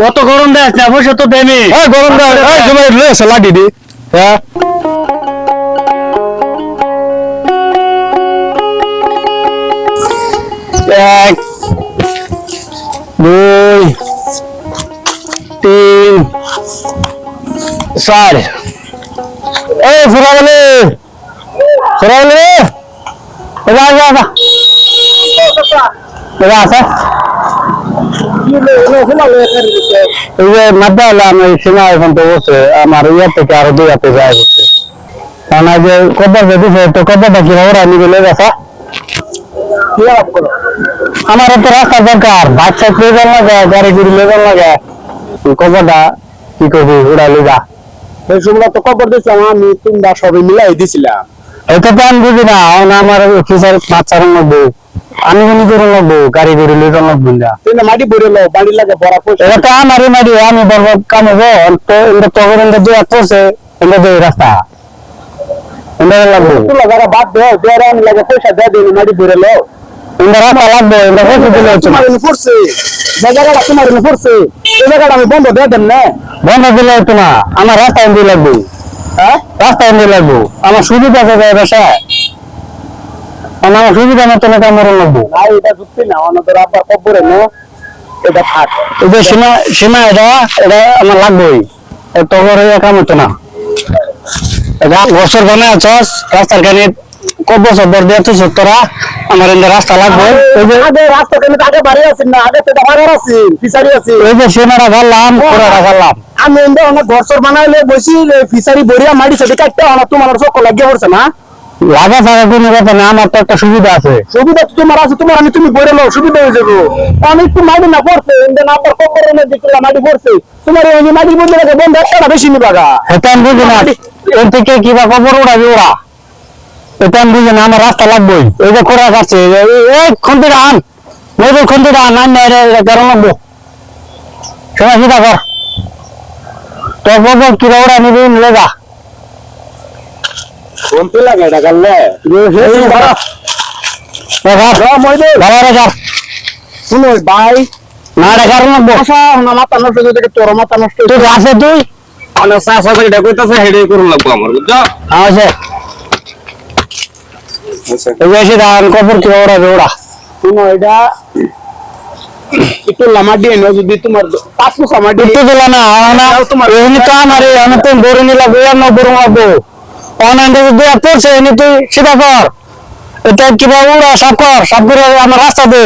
কত গরম দেয় না পয়সা তো দেয়নি। এই গরম দা এই জমাই রে লাডি দি। হ্যাঁ। এক দুই তিন চার। এই ফুরাবলে ফুরাবলে রে। এবার আসা আসা। এবার আসা। এখন তো আমার আরও কারণ তো কি লেগে আমার রাস্তা দরকার, বাচ্চা লেগাল লাগে, গাড়ি গুড়ি লাগে। কব্বাটা কি করবি উড়া লেগা সেই সময় তো কবর দিছিলাম আমি তোমরা সবাই মিলাই দিছিলাম। এটা তো আমি বুঝি না আমার অফিসার বাচ্চার লাগবো আমি মনে করে লাগবো গাড়ি গুড়ি লেগাল লাগবো না। মাটি ভরে লো বাড়ি লাগে বড় পয়সা। এটা তো আমারই মারি আমি বলব কামাবো তো এটা তো এটা দুই হাত পড়ছে এটা দুই রাস্তা। এটা লাগবো। তুলা যারা বাদ দেও দেওয়ার লাগে পয়সা দিয়ে দিন মাটি ভরে লো। এটা রাস্তা লাগবো এটা কত দিলে হচ্ছে। তোমার এনে পড়ছে। জায়গাটা তোমার এনে পড়ছে জায়গাটা আমি বন্ধ দিয়ে দেন না। বন্ধ দিলে হচ্ছে না আমার রাস্তা এনে লাগবো। হ্যাঁ? রাস্তা এনে লাগবো। আমার সুবিধা আছে যায় বাসা আমার সুবিধা মতো না আমার লাগবো। না এটা যুক্তি না আমাদের আব্বার কবরে নো? এটা থাক। এই যে সীমা সীমা এটা এটা আমার লাগবেই। তখন কাম হতো না। এটা বছর বানায় আছস রাস্তার কানে দিয়ে তুই তোরা আমার রাস্তা লাগবে। এই যে আগে রাস্তা কেন আগে বাড়ি আছেন না? আগে তো বাড়ি আছেন ফিসারি আছে। এই যে সীমাটা ঘাললাম পুরোটা ঘাললাম আমি এনে অনেক ঘর বানাইলে বসি ফিসারি বড়িয়া মাটি সেটা কাটতে অনেক তোমার চক্কর লাগিয়ে পড়ছে না? লাগা থাকা কোনো কথা না আমার তো একটা সুবিধা আছে। সুবিধা তো তোমার আছে তোমার আমি তুমি নাও সুবিধা হয়ে যাব। আমি একটু মাটি না পড়ছে না মাটি পড়ছে। তোমার এই মাটি বন্ধ একটা বেশি নিবাগা আমি না এর থেকে কিবা খবর উড়াবি ওরা? এটা আমি বুঝি না আমার রাস্তা লাগবেই। এই যে খোরা কাটছে এই খন্তিটা আন। নজর খন্তিটা আন আন কারণ লাগবো? সময় সিধা কর। তোর বলব কিবা ওরা নিবি নিলে যা। কোনতে লাগে এটা শুনো হয়ে থেকে তোর মাথা নষ্ট তুই আছে তুই? অনেক চাষা করে এটা কইতাছে হেডে করুন লাগবো আমার বুঝছ? আছে কবর ওরা শুনো এটা একটু দিয়ে যদি তোমার পাঁচ পুষা মাটি একটু দিল না না। তোমার- এমনি তো আমার আমি তো বড় নিলাম আর না বড় লাগবো অনলাইন থেকে পড়ছে এমনি তুই সেটা কর এটা আমার রাস্তা দে।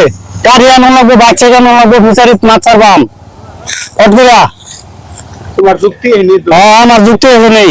গাড়ি আনো লাগবো বাচ্চা আনো লাগবো ফিচারিত মাছ ছাড়বাম। অদ্ভুরা তোমার যুক্তি এনে তো। হ্যাঁ আমার যুক্তি হয়েছে নেই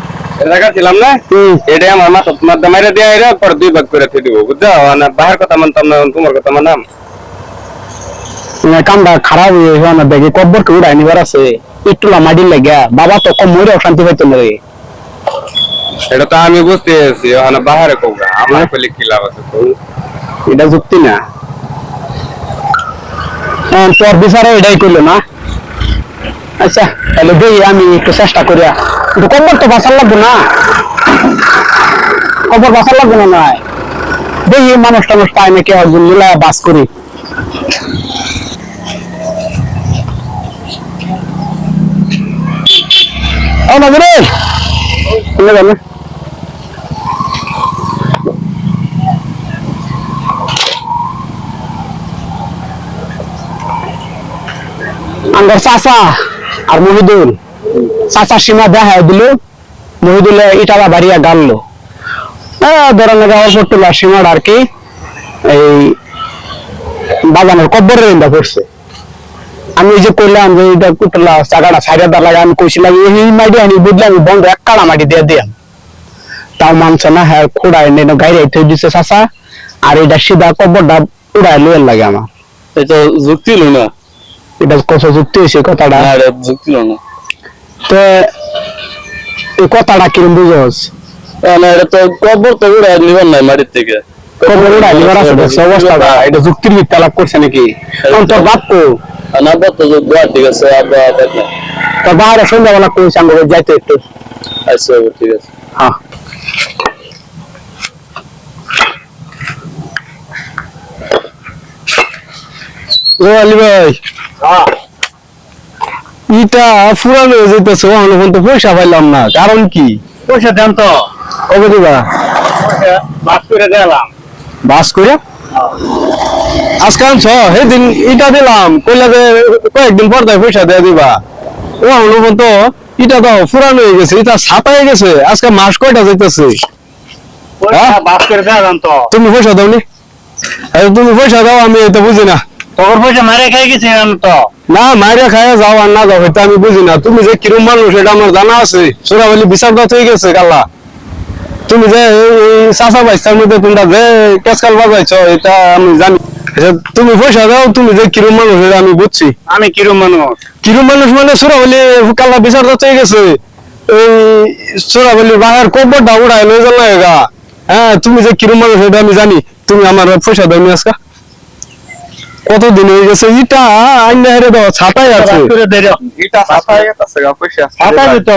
না? এটা আমার মাথা দিয়ে পর দুই ভাগ করে থই দিব বুঝছ? না বাহার কথা মানতাম না তোমার কথা মানাম কামটা খারাপ হয়ে গেছে আমার দেখে কব্বর কে উড়াই নিবার আছে। একটু মাটির লাগিয়া বাবা তো কম মরে অশান্তি পাইতো না রে। এটা তো আমি বুঝতে ওখানে বাহারে কোগা আমার কইলে কি লাভ আছে এটা যুক্তি না। হ্যাঁ, তোর বিচারে এটাই করল না। আচ্ছা তাহলে দেই আমি একটু চেষ্টা করিয়া কব্বর তো বাঁচার লাগবে না। কব্বর বাঁচার লাগবে না নয় দেখি মানুষ টানুষ পাই নাকি একজন মিলা বাস করি। আর মহিদুল। চাচা সীমা দেখা দিল মহিদুলে ইটালা বাড়িয়া গানলো। ধরেন অল্প টুলা সীমার আর কি এই বাগানের কব্বরের ইন্দা পড়ছে। আমি যে কইলাম যে এটা কুটলা চাগাটা সাইডে দা আমি কইছিলাম এই মাটি আনি বুঝলাম আমি বন্ধ এক কাড়া মাটি দিয়ে দিয়াম তাও মানছে না হ্যাঁ খুঁড়াই নেই গাইরে থই দিছে চাচা আর এটা সিধা কব্বরটা উড়াই লইয়ার লাগে আমার। এটা যুক্তি লই না এটা কত যুক্তি হয়েছে কথাটা? যুক্তি না তো এই কথাটা কিরম বুঝোস? না এটা তো কবর তো উড়ে নিবেন নাই মাটির থেকে। খবর উড়াই লিবার আছে দেখছ অবস্থাটা এটা যুক্তির ভিত্তি লাভ করছে নাকি? এখন তোর বাপ না তো দোয়া ঠিক আছে আবার তোর বাইরে সন্ধ্যাবেলা কইছে যাইতে একটু। আচ্ছা ঠিক আছে। হ্যাঁ। ও আলি ভাই। ইটা পুরানো হয়ে যেতেছে ওখানে কিন্তু পয়সা পাইলাম না। কারণ কি? পয়সা দেন তো। কবে দিবা? বাস করে দিলাম। বাস করে? আজকে আনছ সেদিন ইটা দিলাম কইলা যে কয়েকদিন পর তাই পয়সা দিয়ে দিবা। ও অনুভব তো ইটা তো পুরানো হয়ে গেছে ইটা ছাপা হয়ে গেছে আজকে মাস কয়টা যাইতেছে? হ্যাঁ? তুমি পয়সা দাও নি তুমি পয়সা দাও আমি এটা বুঝি না। তোর পয়সা মারে খাই গেছি আমি তো। না মাইরে খায় যাও আর না যাও এটা আমি বুঝি না। তুমি যে কিরম মানুষ এটা আমার জানা আছে। সোরাবলি বিচার হয়ে গেছে কাল্লা তুমি যে চাষা বাইস্তার মধ্যে তোমরা যে কেসকাল বাজাইছ এটা আমি জানি। আচ্ছা, তুমি পয়সা দাও তুমি যে কিরম মানুষ এটা আমি বুঝছি। আমি কিরম মানুষ? কিরম মানুষ মানে সোরাবলি কাল্লা বিচার দাও হয়ে গেছে। এই সোরাবলি বাহার কবরটা উড়াই লয়ে গেল হ্যাঁ তুমি যে কিরম মানুষ এটা আমি জানি। তুমি আমার পয়সা দাও নি আজকা। কতদিন হয়ে গেছে? ইটা আইনা হেরে দাও ছাপাই আছে। এটা সাফাই আছে পয়সা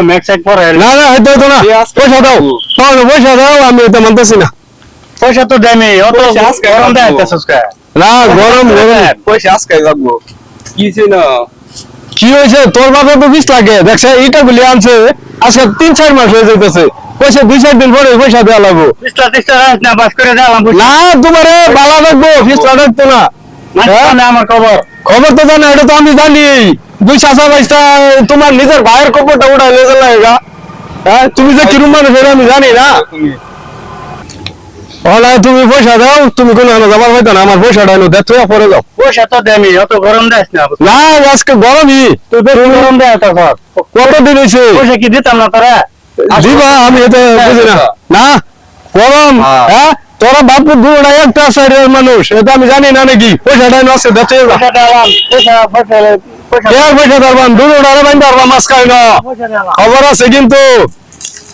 মেক পরে না না হয়তো হতো না। পয়সা দাও। তাহলে পয়সা দাও আমি এটা মানতেছি না। পয়সা তো দেয়নি অত গরম দেয় না গরম পয়সা আজকে লাগবো। কি ছিল কি হয়েছে? তোর বাবা তো বিষ লাগে। দেখছে ইটা গুলি আনছে আজকে তিন চার মাস হয়ে যেতেছে পয়সা দুই চার দিন পরে পয়সা দেওয়া লাগবো। না না তোমার বালা রাখব ফিস রাখতো? না। আমার খবর। খবর তো জানো এটা তো আমি জানি। দুই চাষা বাইশটা তোমার নিজের ভাইয়ের খবরটা উঠাই লেগে লাগা হ্যাঁ তুমি যে কিরম মানুষ এটা আমি জানি না। ওলা তুমি পয়সা দাও তুমি কোনো আনো যাবার হয়তো না আমার পয়সাটা এনে দেখো পরে যাও পয়সা তো দেয়নি অত গরম দেয় না। না আজকে গরমই। তুই বেশি গরম দেয় তো ঘর। কতদিন হয়েছে? পয়সা কি দিতাম না তোরা? দিবা আমি এটা বুঝি না। না গরম হ্যাঁ। তোরা বাপু দুটা একটা সাইডের মানুষ এটা আমি জানি না নাকি? পয়সাটা আছে দেখো পয়সা ধরবান দুটা বাইন্দা পারবা মাছ খাই না। খবর আছে কিন্তু।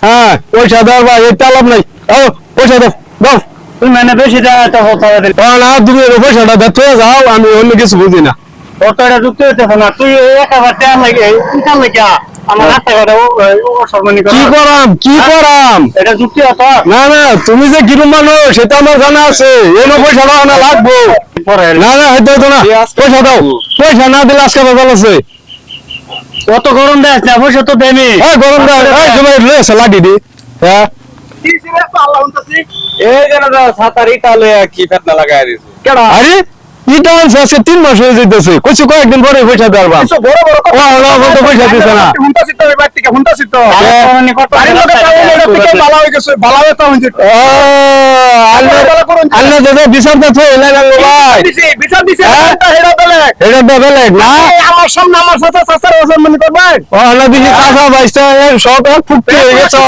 হ্যাঁ পয়সা দেওয়ার বা এটা লাভ নাই। ও পয়সা দাও দাও। তুই মানে বেশি দেয় তো হতো ও না তুমি পয়সাটা দেখতে যাও আমি অন্য কিছু বুঝি না। তোর তো এটা যুক্তি হইতেছে না। তুই একেবারে টাইম লাগে কিসার লাগে না না তুমি যে কিরম মানুষ সেটা আমার জানা আছে। এনে পয়সা দাও না লাগবো। না না হয়তো হতো না। পয়সা দাও। পয়সা না দিলে আজকে বাজার আছে। অত গরম দেয় না পয়সা তো দেয়নি। এই গরম তোমার লেস লাগি দি। হ্যাঁ। এই সাতার ইটা লইয়া কি ফেতনা লাগাই দিছে। আরে ইটা আনছে আজকে তিন মাস হয়ে যেতেছে কয়েকদিন পরে পয়সা দেওয়ার পয়সা দিছে না। হ্যাঁ। আল্লাহ দাদা তো লাগা ভাই। বিচার দিছি হ্যাঁ? এটা হেরা দলে। না? আমার সামনে আমার সাথে সাসার অসম্মানি করবেন। ও আল্লাহ দিদি কাঁচা বাইসটা সব ফুটতে হয়ে গেছে।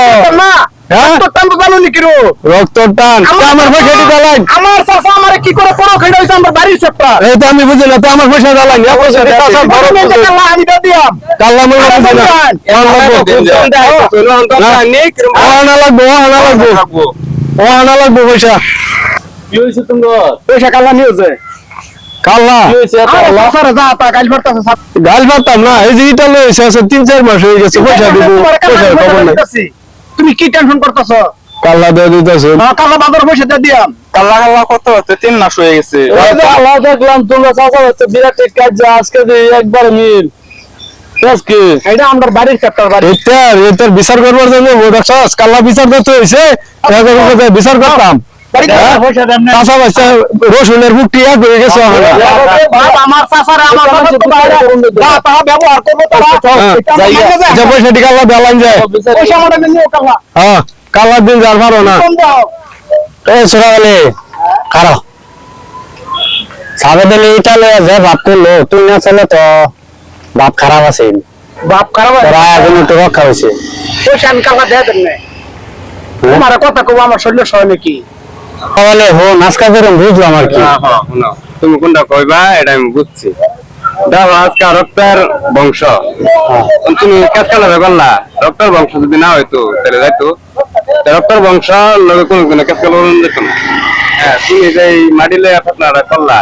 না হ্যাঁ? তো টান তো জানো নি কিরো রক্ত টান। আমার পয়সা দিতে লাগ। আমার চাচা আমারে কি করে পড়ো খেয়ে হইছে? আমার বাড়ির সবটা এই তো আমি বুঝি না তো আমার পয়সা না পয়সা বড় আমি কাল্লা মনে বুঝি না। আনা লাগবো আনা লাগবো। ও আনা পয়সা। কি তোমার? পয়সা কাল্লা গাল পারতাম না এই যে ইটা তিন চার মাস হয়ে গেছে পয়সা দিব পয়সার খবর নাই। তুমি কি টেনশন করতেছো? কাল্লা দিয়ে দিতেছে। কাল্লা বাজার পয়সা দিয়ে দিয়াম। কাল্লা কাল্লা কত হচ্ছে? তিন মাস হয়ে গেছে। আল্লাহ দেখলাম তোমরা চাচা হচ্ছে বিরাট এক কাজ যে আজকে একবার মিল বিচার করবার জন্য করতে বিচার করতাম। হ্যাঁ? পয়সা দেন না চাচা বাচ্চা রসুনের বুকটি এক হয়ে গেছে হ্যাঁ, যায়। হ্যাঁ দিন যার পারো না। কারও সাবে দিলে যে করল তুই না চলে তো বাপ খারাপ আছে। বাপ খারাপ এখন একটু রক্ষা হয়েছে। পয়সা আমি কালা দেয় দেন না তোমার কথা কব আমার শরীর সহ নাকি? বলে হো নাচকা করে বুঝলাম আর কি। তুমি কোনটা কইবা এটা আমি বুঝছি। আজকে রক্তের বংশ। তুমি কাজ কালারে করলা রক্তের বংশ যদি না হইতো তাহলে যাইতো। রক্তের বংশ লগে কোনো কোনো কাজ কালার যেত না। হ্যাঁ তুমি যে মাটিলে আপনারা করলা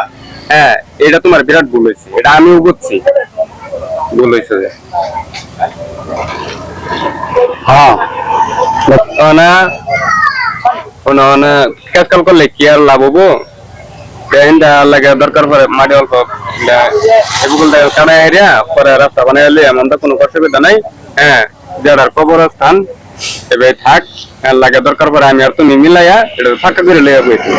হ্যাঁ এটা তোমার বিরাট ভুল হয়েছে এটা আমিও বুঝছি। ভুল হয়েছে যে। হ্যাঁ। না কোনো না কাজ কাল করলে কি আর লাভ হব? বেহিনটা লাগে দরকার পরে মাটি অল্প। এগুলো এরিয়া পরে রাস্তা বানাইলে এমন তো কোনো অসুবিধা নাই। হ্যাঁ যার কবরস্থান এবে থাক লাগে দরকার পরে আমি আর তুমি মিলাইয়া এটা ফাঁকা করে লইয়া বইছি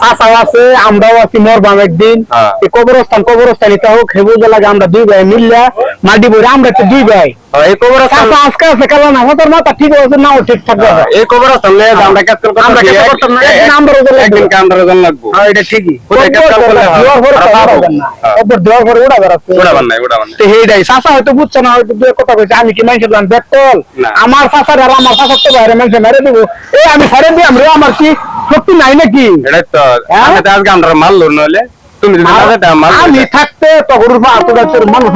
চাচাও আছে আমরাও আছি মরবাম একদিন হ্যাঁ। কবরস্থান কবরস্থান এটা হোক হেবুজ লাগে আমরা দুই ভাই মিললা মাটি বইরে আমরা তো দুই ভাই এই কবরস্থান আজকে আছে কালো না হতার মাথা ঠিক আছে নাও ঠিক থাকবে এই কবরস্থান যে আমরা কাজ করতে আমরা কাজ করতাম না, একদিন আমরা লাগবে। একদিন কাম জন লাগবো হ্যাঁ এটা ঠিকই কোথায় কাজ করলে হয়? দেওয়ার পরে পাবো। না। হ্যাঁ। দেওয়ার পরে ওড়া তো চাচা হয়তো বুঝছে না হয়তো দুই কথা কইছে আমি কি মানুষের বেতল আমার চাচার আর আমার চাচার তো বাইরে মানুষের মেরে দিব এই আমি সারে দিই আমরা আমার কি শক্তি নাই নাকি? আজকে আমরা মারলো নইলে তুমি আমি থাকতে তখন মানুষ